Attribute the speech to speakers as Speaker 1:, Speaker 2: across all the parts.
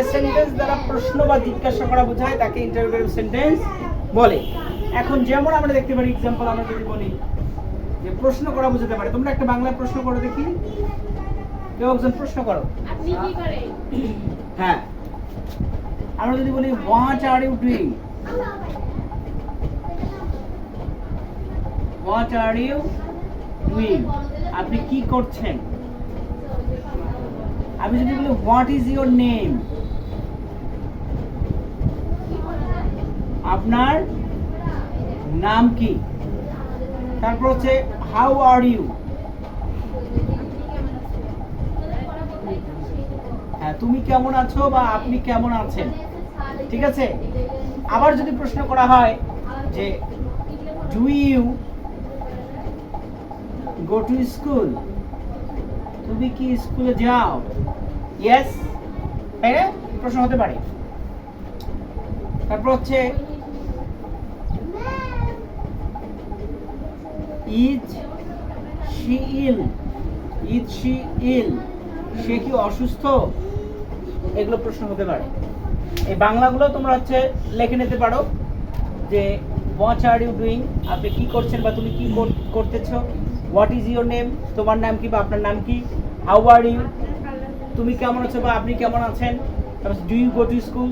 Speaker 1: যে সেন্টেন্স দ্বারা প্রশ্ন বা জিজ্ঞাসা করা বোঝায় তাকে ইন্টারোগেটিভ সেন্টেন্স বলে। এখন যেমন আমরা দেখতে পারি এক্সাম্পল আমরা যদি বলি যে প্রশ্ন করা বোঝাতে পারে। তোমরা একটা বাংলায় প্রশ্ন করো দেখি। কেউ একজন প্রশ্ন করো।
Speaker 2: আপনি কি করেন
Speaker 1: হ্যাঁ। আমরা যদি বলি what are you doing what are you doing আপনি কি করছেন? আমি যদি বলি হোয়াট ইজ ইওর নেম আপনার নাম কি? তারপর হচ্ছে হাউ আর ইউ হ্যাঁ তুমি কেমন আছো বা আপনি কেমন আছেন? ঠিক আছে? আবার যদি প্রশ্ন করা হয় যে do you go to school তুমি কি স্কুলে যাও? ইয়েস তাই প্রশ্ন হতে পারে। তারপর হচ্ছে is she ill, is she ill, সে কি অসুস্থ? এগুলো প্রশ্ন হতে পারে। এই বাংলাগুলো তোমরা হচ্ছে লিখে নিতে পারো যে হোয়াট আর ইউ ডুইং আপনি কি করছেন বা তুমি কি কর- করতেছো? হোয়াট ইজ ইউর নেম তোমার নাম কি বা আপনার নাম কি? হাউ আর ইউ তুমি কেমন আছো বা আপনি কেমন আছেন? Do you go to school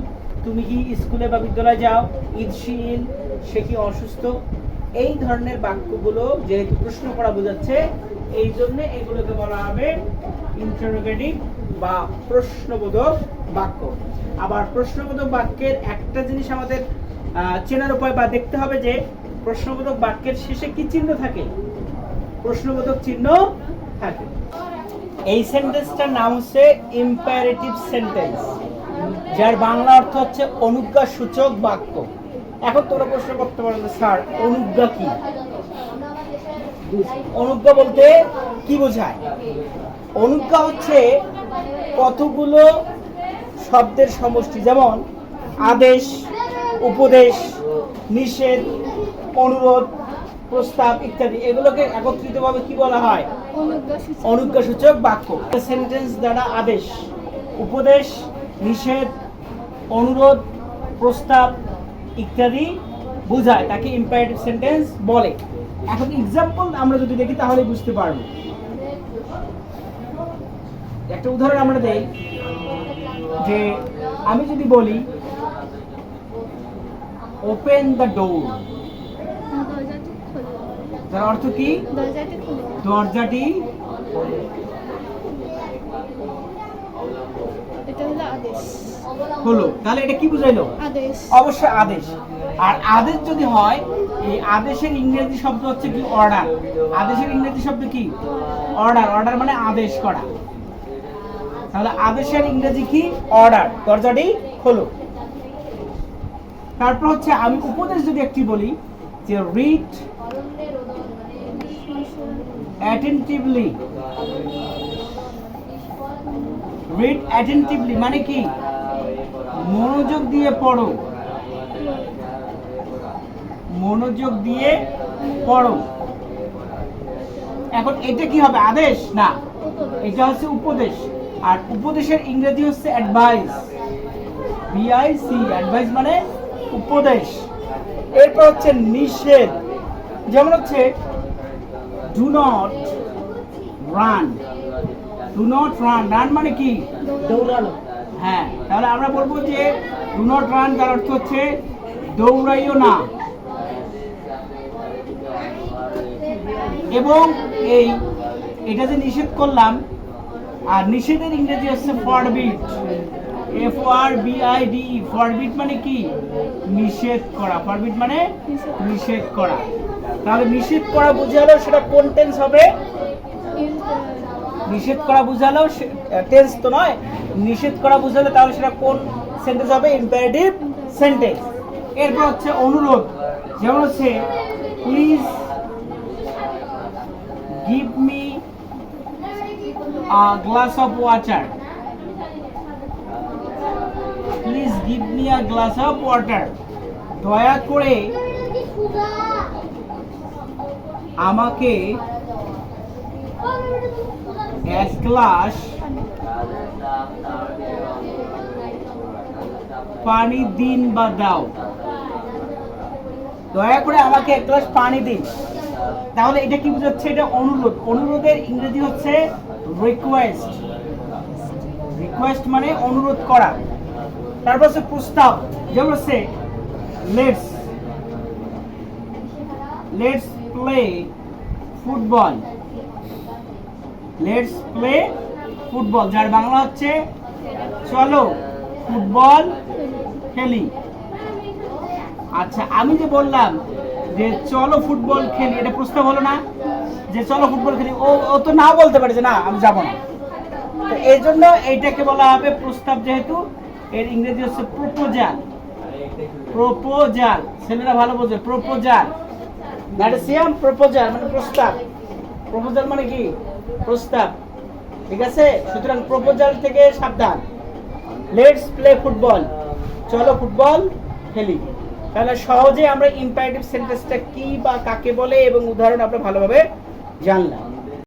Speaker 1: তুমি কি স্কুলে বা বিদ্যালয়ে যাও? শি সে কি অসুস্থ? এই ধরনের বাক্যগুলো যেহেতু প্রশ্ন করা বোঝাচ্ছে, এই জন্য এগুলোকে বলা হবে ইন্টারোগেটিভ বা প্রশ্নবোধক বাক্য। আবার প্রশ্নবোধক বাক্যের একটা জিনিস আমাদের চেনার উপায় বা দেখতে হবে যে প্রশ্নবোধক বাক্যের শেষে কি চিহ্ন থাকে? প্রশ্নবোধক চিহ্ন থাকে। এই সেন্টেন্সটার নাম হচ্ছে ইম্পারেটিভ সেন্টেন্স যার বাংলা অর্থ হচ্ছে অনুজ্ঞা সূচক বাক্য। এখন তোমরা প্রশ্ন করতে পারো যে, স্যার অনুজ্ঞা কি? অনুজ্ঞা বলতে কি বোঝায়? অনুজ্ঞা হচ্ছে কতগুলো শব্দের সমষ্টি যেমন আদেশ উপদেশ নিষেধ অনুরোধ প্রস্তাব ইত্যাদি। এগুলোকে একত্রিতভাবে কি বলা হয়? অনুজ্ঞাসূচক বাক্য। সেন্টেন্স দ্বারা আদেশ উপদেশ নিষেধ অনুরোধ প্রস্তাব ইত্যাদি বোঝায় তাকে ইম্পারেটিভ সেন্টেন্স বলে। এখন এক্সাম্পল আমরা যদি দেখি তাহলে বুঝতে পারব। একটা উদাহরণ আমরা দেই যে আমি যদি বলি ওপেন দ্য ডোর যার অর্থ কি?
Speaker 2: দরজাটি খোলো
Speaker 1: দরজাটি
Speaker 2: এটা হলো আদেশ।
Speaker 1: হলো। তাহলে এটা কি বুঝাইলো?
Speaker 2: আদেশ।
Speaker 1: অবশ্যই আদেশ। আর আদেশ যদি হয় এই আদেশের ইংরেজি শব্দ হচ্ছে কি? অর্ডার। আদেশের ইংরেজি শব্দ কি? অর্ডার। অর্ডার মানে আদেশ করা। তাহলে আদেশের ইংরেজি কি? অর্ডার। দরজাটি খোলো। তারপর হচ্ছে আমি উপদেশ যদি একটি বলি যে রিড অ্যাটেন্টিভলি রিড অ্যাটেন্টিভলি মানে কি? মনোযোগ দিয়ে পড়ো। মনোযোগ দিয়ে পড়ো। এখন এটা কি হবে? আদেশ? না। এটা হচ্ছে উপদেশ। আর উপদেশের ইংরেজি হচ্ছে অ্যাডভাইস বিআইসি অ্যাডভাইস মানে উপদেশ। এরপর হচ্ছে নিষেধ। যেমন হচ্ছে do not run do not run run মানে কি? দৌড়ানো। হ্যাঁ তাহলে আমরা বলব যে ডু নট রান যার অর্থ হচ্ছে দৌড়াইও না। এবং এই এটা যে নিষেধ করলাম আর নিষেধের ইংরেজি হচ্ছে forbid F R B I D forbid মানে কি? নিষেধ করা। ফরবিট মানে নিষেধ করা। তাহলে নিষেধ করা বুঝে বুঝালো সেটা কোন টেন্স হবে? নিষেধ করা বুঝালেও টেন্স তো নয়। নিষেধ করা বুঝালে তাহলে সেটা কোন সেন্টেন্স হবে? ইম্পারেটিভ সেন্টেন্স এরপর হচ্ছে অনুরোধ। যেমন হচ্ছে please give me a glass of water please give me a glass of water দয়া করে আমাকে এক গ্লাস পানি দিন বা দাও দয়া করে আমাকে এক গ্লাস পানি দিন। তাহলে এটা কি বোঝাচ্ছে? এটা অনুরোধ। অনুরোধের ইংরেজি হচ্ছে রিকোয়েস্ট রিকোয়েস্ট মানে অনুরোধ করা। তারপর হচ্ছে প্রস্তাব। যেমন হচ্ছে let's let's play football let's play football যার বাংলা হচ্ছে, চলো, ফুটবল খেলি। আচ্ছা আমি যে বললাম যে চলো ফুটবল খেলি, এটা প্রস্তাব হলো না যে চলো ফুটবল খেলি। ও ও তো না বলতে পারে যে না, আমি যাব না। এই জন্য এইটাকে বলা হবে প্রস্তাব যেহেতু, এর ইংরেজি হচ্ছে প্রপোজাল প্রপোজাল ছেলেরা ভালো বোঝে। প্রপোজাল ম্যাডাসিয়াম প্রপোজাল মানে প্রস্তাব। প্রপোজাল মানে কি? প্রস্তাব। ঠিক আছে? সুতরাং প্রপোজাল থেকে সাবধান। লেটস প্লে ফুটবল চলো ফুটবল খেলি। তাহলে সহজে আমরা ইম্পারেটিভ সেন্টেন্সটা কি বা কাকে বলে এবং উদাহরণ আমরা ভালোভাবে জানলাম।